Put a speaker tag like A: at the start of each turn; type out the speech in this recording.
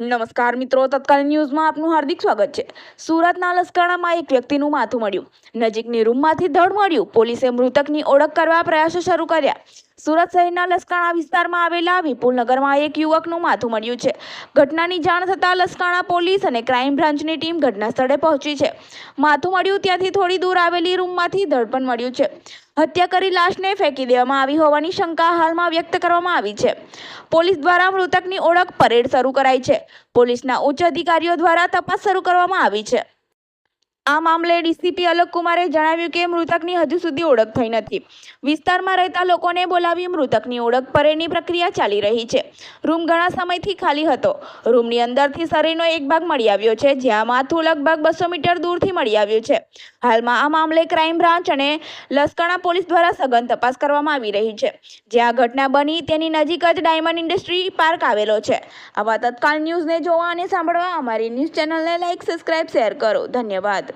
A: નમસ્કાર મિત્રો, તત્કાલીન ન્યૂઝમાં આપનું હાર્દિક સ્વાગત છે. સુરતના લસકાણામાં એક વ્યક્તિનું માથું મળ્યું. નજીકની રૂમમાંથી ધડ મળ્યું પોલીસે મૃતકની ઓળખ કરવા પ્રયાસો શરૂ કર્યા. સુરત શહેરના લસકાણા વિસ્તારમાં આવેલા વિપુલનગરમાં એક યુવકનું માથું મળ્યું છે. ઘટનાની જાણ થતાં લસકાણા પોલીસ અને ક્રાઇમ બ્રાન્ચની ટીમ ઘટના સ્થળે પહોંચી છે. માથું મળ્યું ત્યાંથી થોડી દૂર આવેલી રૂમમાંથી ધડપણ મળ્યું છે. હત્યા કરી લાશને ફેંકી દેવામાં આવી હોવાની શંકા હાલમાં વ્યક્ત કરવામાં આવી છે. પોલીસ દ્વારા મૃતકની ઓળખ પરેડ શરૂ કરાઈ છે. પોલીસના ઉચ્ચ અધિકારીઓ દ્વારા તપાસ શરૂ કરવામાં આવી છે. આ મામલે ડીસીપી અલોક કુમારે જણાવ્યું કે મૃતકની હજુ સુધી ઓળખ થઈ નથી. વિસ્તારમાં રહેતા લોકોને બોલાવી મૃતકની ઓળખ પરેની પ્રક્રિયા ચાલી રહી છે. રૂમ ઘણા સમયથી ખાલી હતો. રૂમની અંદરથી શરીરનો એક ભાગ મળી આવ્યો છે જ્યાં માથું લગભગ બસો મીટર દૂરથી મળી આવ્યું છે. હાલમાં આ મામલે ક્રાઇમ બ્રાન્ચ અને લસકાણા પોલીસ દ્વારા સઘન તપાસ કરવામાં આવી રહી છે. જ્યાં ઘટના બની તેની નજીક જ ડાયમંડ ઇન્ડસ્ટ્રી પાર્ક આવેલો છે. આવા તત્કાલ ન્યૂઝને જોવા અને સાંભળવા અમારી ન્યૂઝ ચેનલને લાઇક સબસ્ક્રાઇબ, શેર કરો. ધન્યવાદ.